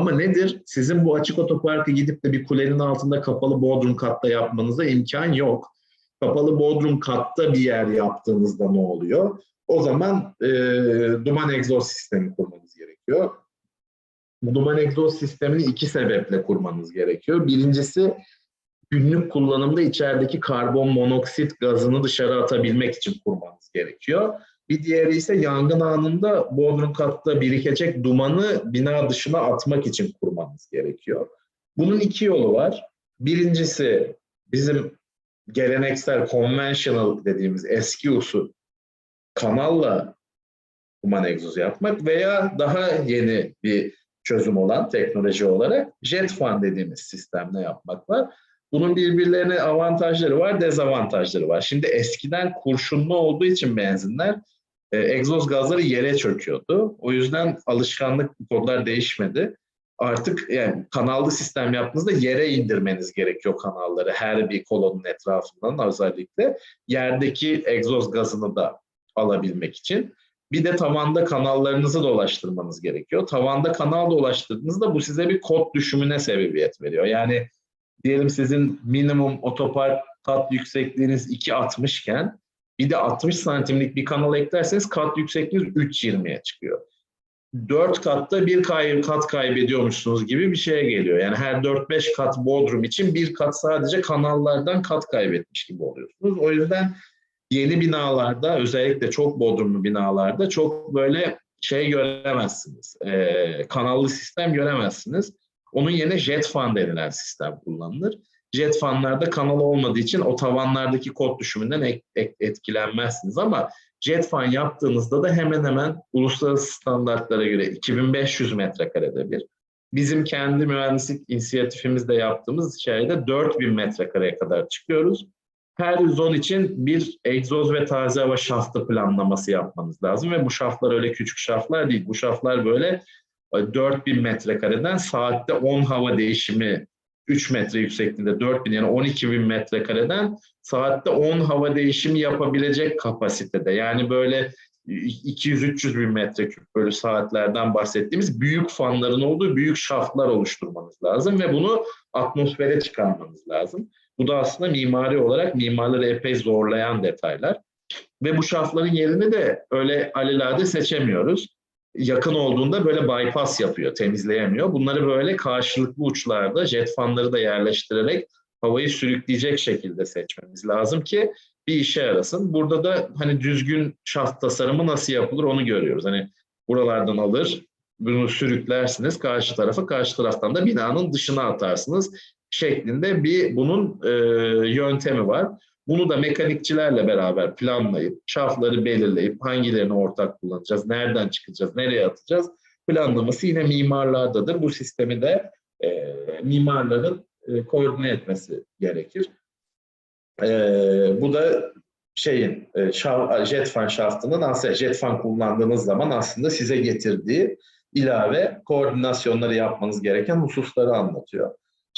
Ama nedir? Sizin bu açık otoparkı gidip de bir kulenin altında kapalı bodrum katta yapmanıza imkan yok. Kapalı bodrum katta bir yer yaptığınızda ne oluyor? O zaman e, duman egzoz sistemi kurmanız gerekiyor. Duman egzoz sistemini iki sebeple kurmanız gerekiyor. Birincisi günlük kullanımda içerideki karbon monoksit gazını dışarı atabilmek için kurmanız gerekiyor. Bir diğeri ise yangın anında bodrum katta birikecek dumanı bina dışına atmak için kurmanız gerekiyor. Bunun iki yolu var. Birincisi bizim geleneksel, conventional dediğimiz eski usul kanalla duman egzozu yapmak veya daha yeni bir çözüm olan teknoloji olarak jet fan dediğimiz sistemle yapmak var. Bunun birbirlerine avantajları var, dezavantajları var. Şimdi eskiden kurşunlu olduğu için benzinler e, egzoz gazları yere çöküyordu. O yüzden alışkanlık bu konular değişmedi. Artık yani kanallı sistem yaptığınızda yere indirmeniz gerekiyor kanalları her bir kolonun etrafından özellikle yerdeki egzoz gazını da alabilmek için. Bir de tavanda kanallarınızı dolaştırmanız gerekiyor. Tavanda kanal dolaştırdığınızda bu size bir kod düşümüne sebebiyet veriyor. Yani diyelim sizin minimum otopark kat yüksekliğiniz 2.60 iken bir de 60 santimlik bir kanal eklerseniz kat yüksekliğiniz 3.20'ye çıkıyor. 4 katta bir kay kat kaybediyormuşsunuz gibi bir şeye geliyor. Yani her 4-5 kat bodrum için bir kat sadece kanallardan kat kaybetmiş gibi oluyorsunuz. O yüzden yeni binalarda özellikle çok bodrumlu binalarda çok böyle şey göremezsiniz. E, kanallı sistem göremezsiniz. Onun yerine jet fan denilen sistem kullanılır. Jet fanlarda kanal olmadığı için o tavanlardaki kod düşümünden etkilenmezsiniz ama jet fan yaptığınızda da hemen hemen uluslararası standartlara göre 2500 metrekarede bir. Bizim kendi mühendislik inisiyatifimizde yaptığımız şeyde 4000 metrekareye kadar çıkıyoruz. Her zon için bir egzoz ve taze hava şaftı planlaması yapmanız lazım ve bu şaftlar öyle küçük şaftlar değil. Bu şaftlar böyle 4000 metrekareden saatte 10 hava değişimi 3 metre yüksekliğinde 4000 yani 12 bin metrekareden saatte 10 hava değişimi yapabilecek kapasitede. Yani böyle 200-300 bin metreküp böyle saatlerden bahsettiğimiz büyük fanların olduğu büyük şaftlar oluşturmanız lazım ve bunu atmosfere çıkarmanız lazım. Bu da aslında mimari olarak mimarları epey zorlayan detaylar. Ve bu şaftların yerini de öyle alelade seçemiyoruz yakın olduğunda böyle bypass yapıyor, temizleyemiyor. Bunları böyle karşılıklı uçlarda jet fanları da yerleştirerek havayı sürükleyecek şekilde seçmemiz lazım ki bir işe yarasın. Burada da hani düzgün şaft tasarımı nasıl yapılır onu görüyoruz. Hani buralardan alır, bunu sürüklersiniz karşı tarafa, karşı taraftan da binanın dışına atarsınız şeklinde bir bunun e, yöntemi var. Bunu da mekanikçilerle beraber planlayıp, şafları belirleyip hangilerini ortak kullanacağız, nereden çıkacağız, nereye atacağız planlaması yine mimarlardadır. Bu sistemi de e, mimarların e, koordine etmesi gerekir. E, bu da şeyin e, şaf, jet fan şaftının aslında jet fan kullandığınız zaman aslında size getirdiği ilave koordinasyonları yapmanız gereken hususları anlatıyor.